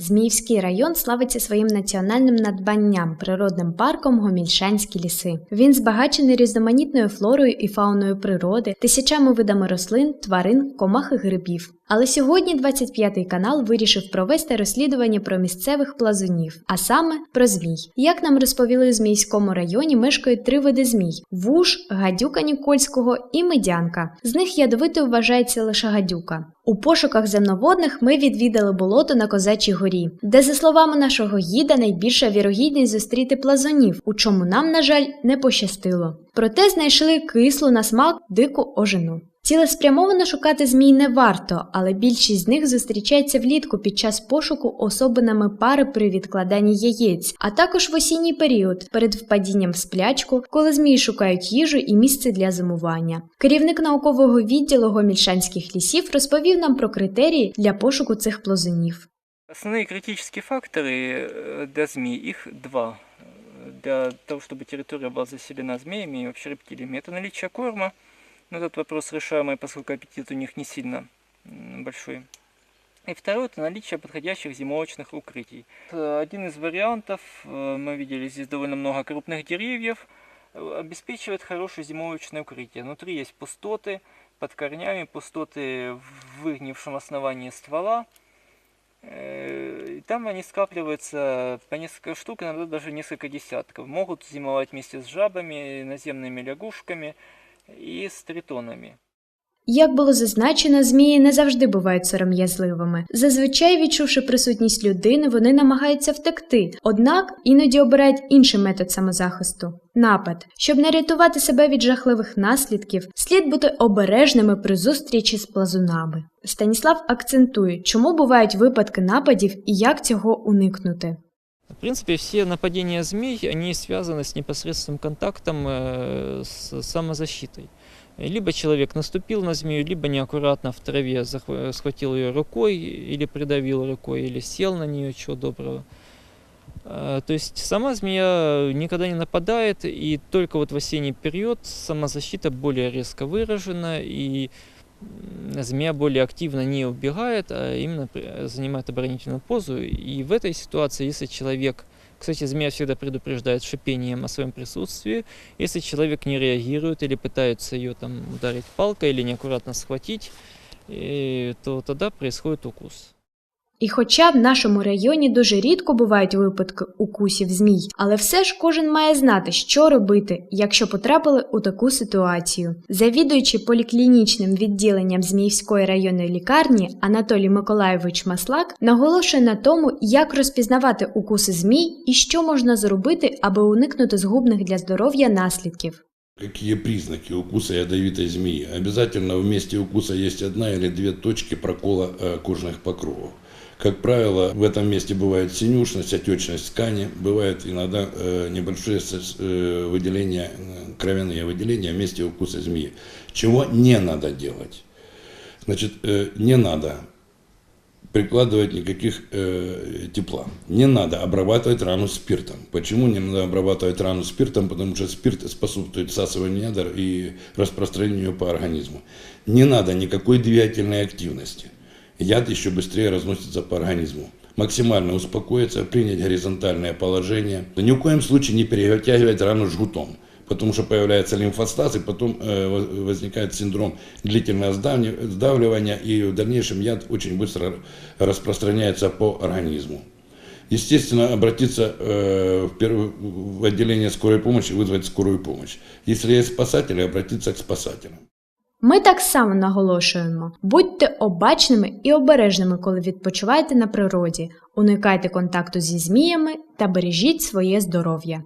Зміївський район славиться своїм національним надбанням природним парком Гомільшанські ліси. Він збагачений різноманітною флорою і фауною природи, тисячами видами рослин, тварин, комах і грибів. Але сьогодні 25-й канал вирішив провести розслідування про місцевих плазунів, а саме про змій. Як нам розповіли в Зміївському районі, мешкають три види змій: вуш, гадюка Нікольського і медянка. З них ядовитою вважається лише гадюка. У пошуках земноводних ми відвідали болото на Козачій горі, де, за словами нашого гіда, найбільша вірогідність зустріти плазунів, у чому нам, на жаль, не пощастило. Проте знайшли кислу на смак дику ожину. Цілеспрямовано шукати змій не варто, але більшість з них зустрічається влітку під час пошуку особинами пари при відкладанні яєць, а також в осінній період перед впадінням в сплячку, коли змії шукають їжу і місце для зимування. Керівник наукового відділу гомільшанських лісів розповів нам про критерії для пошуку цих плазунів. Основные критические факторы э, для змей, их два. Э, Для того, чтобы территория была заселена змеями и вообще рептилиями. Это наличие корма. Но этот вопрос решаемый, поскольку аппетит у них не сильно большой. И второе, это наличие подходящих зимовочных укрытий. Один из вариантов, э, мы видели здесь довольно много крупных деревьев, э, обеспечивает хорошее зимовочное укрытие. Внутри есть пустоты, под корнями пустоты в выгнившем основании ствола. Э, И там они скапливаются по несколько штук, иногда даже несколько десятков. Могут зимовать вместе с жабами, наземными лягушками и с тритонами. Як було зазначено, змії не завжди бувають сором'язливими. Зазвичай, відчувши присутність людини, вони намагаються втекти, однак іноді обирають інший метод самозахисту напад. Щоб не рятувати себе від жахливих наслідків, слід бути обережними при зустрічі з плазунами. Станіслав акцентує, чому бувають випадки нападів і як цього уникнути. В принципе, все нападения змей, они связаны с непосредственным контактом э, с самозащитой. Либо человек наступил на змею, либо неаккуратно в траве захва- схватил ее рукой, или придавил рукой, или сел на нее, чего доброго. Э, То есть сама змея никогда не нападает, и только вот в осенний период самозащита более резко выражена, и м, змея более активно не убегает, а именно при- занимает оборонительную позу. И в этой ситуации, если человек, кстати, змея всегда предупреждает шипением о своем присутствии, если человек не реагирует или пытается ее там ударить палкой или неаккуратно схватить, э, то тогда происходит укус. І хоча в нашому районі дуже рідко бувають випадки укусів змій, але все ж кожен має знати, що робити, якщо потрапили у таку ситуацію. Завідуючи поліклінічним відділенням Зміївської районної лікарні Анатолій Миколайович Маслак наголошує на тому, як розпізнавати укуси змій і що можна зробити, аби уникнути згубних для здоров'я наслідків. Какие признаки укуса ядовитой змеи? Обязательно в месте укуса есть одна или две точки прокола э, кожных покровов. Как правило, в этом месте бывает синюшность, отечность ткани, бывает иногда э, небольшие э, выделения, э, кровяные выделения в месте укуса змеи. Чего не надо делать? Значит, не надо прикладывать никаких э, тепла. Не надо обрабатывать рану спиртом. Почему не надо обрабатывать рану спиртом? Потому что спирт способствует всасыванию ядер и распространению по организму. Не надо никакой двигательной активности. Яд еще быстрее разносится по организму. Максимально успокоиться, принять горизонтальное положение. Ни в коем случае не перетягивать рану жгутом потому что появляется лимфостаз, и потом э, воз- возникает синдром длительного сдавливания, и в дальнейшем яд очень быстро распространяется по организму. Естественно, обратиться э, в, первую, в отделение скорой помощи, вызвать скорую помощь. Если есть спасатели, обратиться к спасателям. Ми так само наголошуємо: будьте обачними і обережними, коли відпочиваєте на природі, уникайте контакту зі зміями та бережіть своє здоров'я.